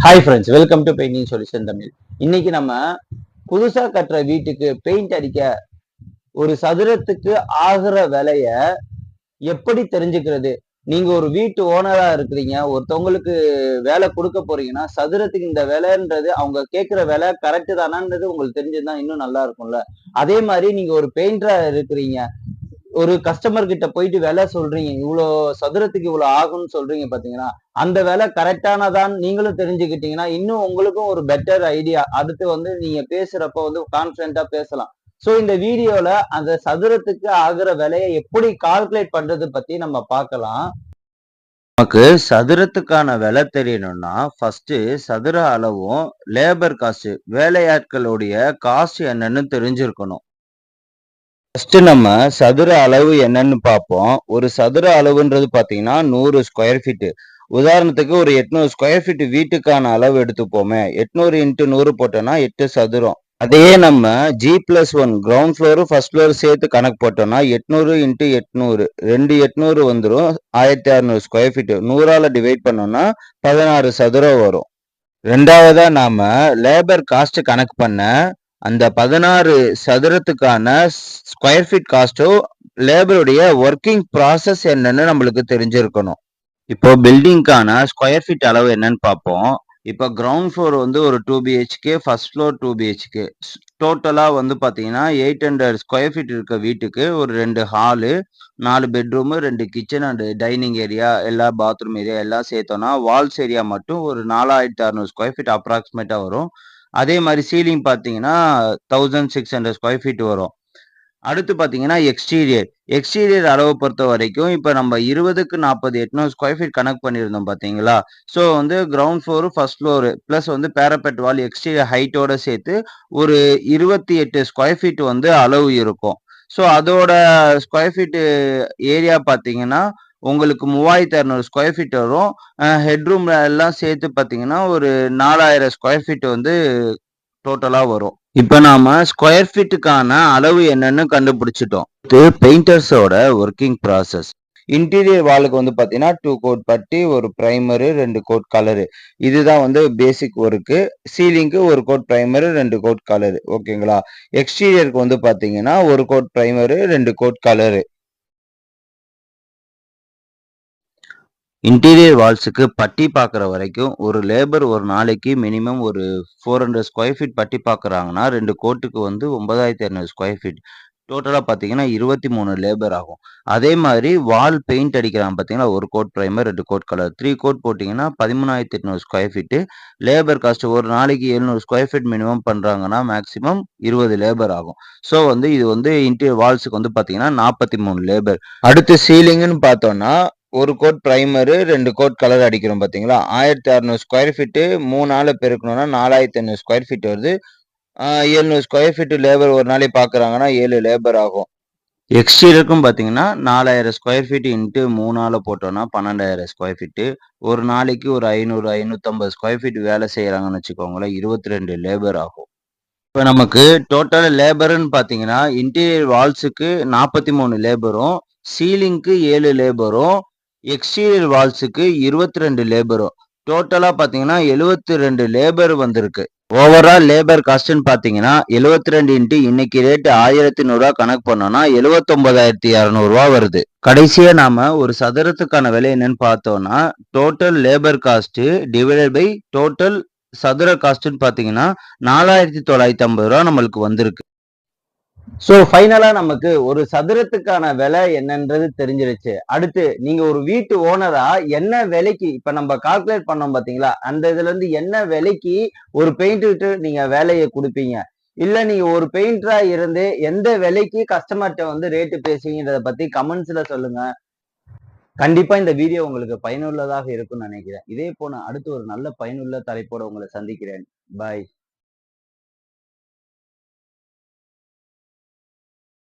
Hi friends welcome to painting solution Tamil இன்னைக்கு நம்ம புதுசா கட்டுற வீட்டுக்கு பெயிண்ட் அடிக்க ஒரு சதுரத்துக்கு ஆகுற விலைய எப்படி தெரிஞ்சுக்கிறது? நீங்க ஒரு வீட்டு ஓனரா இருக்கிறீங்க ஒருத்தவங்களுக்கு வேலை கொடுக்க போறீங்கன்னா சதுரத்துக்கு இந்த விலைன்றது அவங்க கேட்கிற விலை கரெக்டு தானான்றது உங்களுக்கு தெரிஞ்சதுதான் இன்னும் நல்லா இருக்கும்ல. அதே மாதிரி நீங்க ஒரு பெயிண்டரா இருக்கிறீங்க ஒரு கஸ்டமர் கிட்ட போயிட்டு விலை சொல்றீங்க. இவ்வளோ சதுரத்துக்கு இவ்வளோ ஆகும்னு சொல்றீங்க பாத்தீங்கன்னா அந்த விலை கரெக்டானதான் நீங்களும் தெரிஞ்சுக்கிட்டீங்கன்னா இன்னும் உங்களுக்கும் ஒரு பெட்டர் ஐடியா அடுத்து வந்து நீங்க பேசுறப்ப வந்து கான்பிடண்டா பேசலாம். ஸோ இந்த வீடியோல அந்த சதுரத்துக்கு ஆகிற விலையை எப்படி கால்குலேட் பண்றது பத்தி நம்ம பார்க்கலாம். நமக்கு சதுரத்துக்கான விலை தெரியணும்னா ஃபர்ஸ்ட் சதுர அளவும் லேபர் காஸ்ட் வேலையாட்களுடைய காஸ்ட் என்னன்னு தெரிஞ்சிருக்கணும். ஃபர்ஸ்ட் நம்ம சதுர அளவு என்னன்னு பார்ப்போம். ஒரு சதுர அளவுன்றது பார்த்தீங்கன்னா நூறு ஸ்கொயர் ஃபீட் உதாரணத்துக்கு ஒரு எட்நூறு ஸ்கொயர் ஃபீட் வீட்டுக்கான அளவு எடுத்துப்போமே. எட்நூறு இன்ட்டு நூறு போட்டோம்னா எட்டு சதுரம். அதே நம்ம G plus one ground floor first floor சேர்த்து கணக்கு போட்டோம்னா எட்நூறு இன்ட்டு எட்நூறு. ரெண்டு எட்நூறு வந்துடும் ஆயிரத்தி அறநூறு ஸ்கொயர் ஃபீட் நூறால டிவைட் பண்ணோம்னா பதினாறு சதுரம் வரும். ரெண்டாவதா நாம லேபர் காஸ்ட் கணக்கு பண்ண அந்த பதினாறு சதுரத்துக்கான ஸ்கொயர் ஃபீட் காஸ்ட்டோ லேபருடைய ஒர்க்கிங் ப்ராசஸ் என்னன்னு நம்மளுக்கு தெரிஞ்சிருக்கணும். இப்போ பில்டிங்க்கான ஸ்கொயர் ஃபீட் அளவு என்னன்னு பார்ப்போம். இப்போ கிரவுண்ட் ஃப்ளோர் வந்து ஒரு two BHK first floor two BHK டோட்டலாக வந்து பார்த்தீங்கன்னா எயிட் ஹண்ட்ரட் ஸ்கொயர் ஃபீட் இருக்க வீட்டுக்கு ஒரு ரெண்டு ஹாலு நாலு பெட்ரூமு ரெண்டு கிச்சன் அண்டு டைனிங் ஏரியா எல்லா பாத்ரூம் ஏரியா எல்லாம் சேர்த்தோன்னா வால்ஸ் ஏரியா மட்டும் ஒரு நாலாயிரத்தி அறநூறு ஸ்கொயர் ஃபீட் அப்ராக்சிமேட்டாக வரும். அதே மாதிரி சீலிங் பார்த்தீங்கன்னா thousand six hundred square feet வரும். அடுத்து பார்த்தீங்கன்னா எக்ஸ்டீரியர் எக்ஸ்டீரியர் அளவை பொறுத்த வரைக்கும் இப்போ நம்ம இருபதுக்கு நாற்பது எட்நூறு ஸ்கொயர் ஃபீட் கனெக்ட் பண்ணியிருந்தோம் பார்த்தீங்களா? ஸோ வந்து ground floor first floor plus வந்து பேரப்பெட் வால் எக்ஸ்டீரியர் ஹைட்டோட சேர்த்து ஒரு இருபத்தி எட்டு ஸ்கொயர் ஃபீட் வந்து அளவு இருக்கும். ஸோ அதோட ஸ்கொயர் ஃபீட்டு ஏரியா பார்த்தீங்கன்னா உங்களுக்கு மூவாயிரத்தி இரநூறு ஸ்கொயர் ஃபீட் வரும். ஹெட்ரூம்ல எல்லாம் சேர்த்து பார்த்தீங்கன்னா ஒரு நாலாயிரம் ஸ்கொயர் ஃபீட் வந்து டோட்டலாக வரும். இப்போ நாம ஸ்கொயர் ஃபீட்டுக்கான அளவு என்னன்னு கண்டுபிடிச்சிட்டோம். இது பெயிண்டர்ஸோட ஒர்க்கிங் ப்ராசஸ் இன்டீரியர் வாலுக்கு வந்து பார்த்தீங்கன்னா டூ கோட் பட்டி ஒரு ப்ரைமரு ரெண்டு கோட் கலரு இதுதான் வந்து பேசிக் ஒர்க்கு சீலிங்க்கு ஒரு கோட் ப்ரைமரு ரெண்டு கோட் கலரு ஓகேங்களா எக்ஸ்டீரியருக்கு வந்து பார்த்தீங்கன்னா ஒரு கோட் ப்ரைமரு ரெண்டு கோட் கலரு இன்டீரியர் வால்ஸுக்கு பட்டி பார்க்குற வரைக்கும் ஒரு லேபர் ஒரு நாளைக்கு மினிமம் ஒரு ஃபோர் ஹண்ட்ரட் ஸ்கொயர் ஃபீட் பட்டி பார்க்குறாங்கன்னா ரெண்டு கோட்டுக்கு வந்து ஒன்பதாயிரத்தி இரநூறு ஸ்கொயர் ஃபீட் டோட்டலாக பார்த்தீங்கன்னா இருபத்தி மூணு லேபர் ஆகும். அதே மாதிரி வால் பெயிண்ட் அடிக்கிறாங்க பார்த்தீங்கன்னா ஒரு கோட் ப்ரைமர் ரெண்டு கோட் கலர் த்ரீ கோட் போட்டிங்கன்னா பதிமூணாயிரத்தி எட்நூறு ஸ்கொயர் ஃபீட்டு லேபர் காஸ்ட் ஒரு நாளைக்கு எழுநூறு ஸ்கொயர் ஃபீட் மினிமம் பண்ணுறாங்கன்னா மேக்ஸிமம் இருபது லேபர் ஆகும். ஸோ வந்து இது வந்து இன்டீரியர் வால்ஸுக்கு வந்து பார்த்தீங்கன்னா நாற்பத்தி மூணு லேபர் அடுத்து சீலிங்குன்னு பார்த்தோம்னா ஒரு கோட் ப்ரைமரு ரெண்டு கோட் கலர் அடிக்கிறோம் பார்த்தீங்களா ஆயிரத்தி அறநூறு ஸ்கொயர் ஃபீட்டு மூணு நாள் பெருக்கணும்னா நாலாயிரத்தி ஐநூறு ஸ்கொயர் ஃபீட் வருது. எழுநூறு ஸ்கொயர் ஃபீட்டு லேபர் ஒரு நாளைக்கு பார்க்குறாங்கன்னா ஏழு லேபர் ஆகும். எக்ஸ்டீரியருக்கும் பார்த்தீங்கன்னா நாலாயிரம் ஸ்கொயர் ஃபீட் இன்ட்டு மூணால் போட்டோம்னா பன்னெண்டாயிரம் ஸ்கொயர் ஃபீட்டு ஒரு நாளைக்கு ஒரு ஐநூறு ஐநூற்றம்பது ஸ்கொயர் ஃபீட் வேலை செய்கிறாங்கன்னு வச்சுக்கோங்களேன் இருபத்தி ரெண்டு லேபர் ஆகும். இப்போ நமக்கு டோட்டல் லேபருன்னு பார்த்தீங்கன்னா இன்டீரியர் வால்ஸுக்கு நாற்பத்தி மூணு லேபரும் சீலிங்க்கு ஏழு லேபரும் எக்ஸ்டீரியர் வால்ஸுக்கு இருபத்தி ரெண்டு லேபரும் டோட்டலாக பார்த்தீங்கன்னா எழுபத்தி ரெண்டு லேபர் வந்திருக்கு. ஓவரால் லேபர் காஸ்ட்னு பார்த்தீங்கன்னா எழுவத்தி ரெண்டு இன்ட்டு இன்னைக்கு ரேட்டு ஆயிரத்தி நூறுரூவா கணக்கு பண்ணோம்னா எழுவத்தொன்பதாயிரத்தி இரநூறுவா வருது. கடைசியாக நாம் ஒரு சதுரத்துக்கான விலை என்னன்னு பார்த்தோம்னா total labour cost divided by total சதுர காஸ்ட்டுன்னு பார்த்தீங்கன்னா நாலாயிரத்தி தொள்ளாயிரத்தி ஐம்பது ரூபா நம்மளுக்கு வந்திருக்கு. சோ ஃபைனலா நமக்கு ஒரு சதுரத்துக்கான விலை என்னன்றது தெரிஞ்சிருச்சு. அடுத்து நீங்க ஒரு வீட்டு ஓனரா என்ன விலைக்கு இப்ப நம்ம கால்குலேட் பண்ணோம் பாத்தீங்களா? அந்த இதுல இருந்து என்ன விலைக்கு ஒரு பெயிண்ட் நீங்க வேலையை கொடுப்பீங்க? இல்ல நீங்க ஒரு பெயிண்டரா இருந்து எந்த விலைக்கு கஸ்டமர்கிட்ட வந்து ரேட்டு பேசுவீங்கிறத பத்தி கமெண்ட்ஸ்ல சொல்லுங்க. கண்டிப்பா இந்த வீடியோ உங்களுக்கு பயனுள்ளதாக இருக்கும்னு நினைக்கிறேன். இதே போன அடுத்து ஒரு நல்ல பயனுள்ள தலைப்போட உங்களை சந்திக்கிறேன். பாய்